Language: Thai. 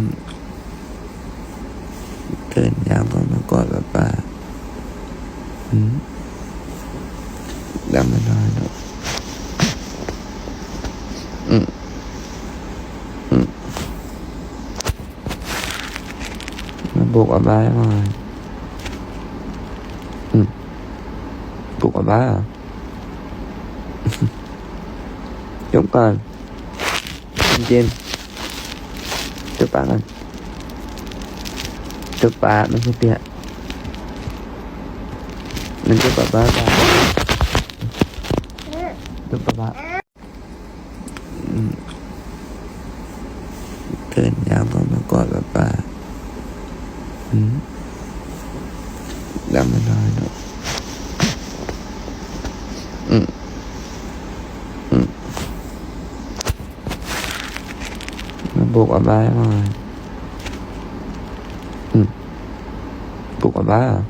มเกินยามก็มากอดป้าป้าอืมแล้วมันน้อยเนาะอืมอืมมาบุกอาบ้าหน่อยอืมบุกอาบ้าเหรอยกก่อนเจน จุบปากก่อนจุบปากไม่ใช่เปียมันจุบปากบ้าปาจุบปากบ้าอืมเกินยามก็มากอดป้าป้าอืมแล้วมันน้อยเนาะอืม มาบุกอาบ้าหน่อยอืมบุกอาบ้าเหรอย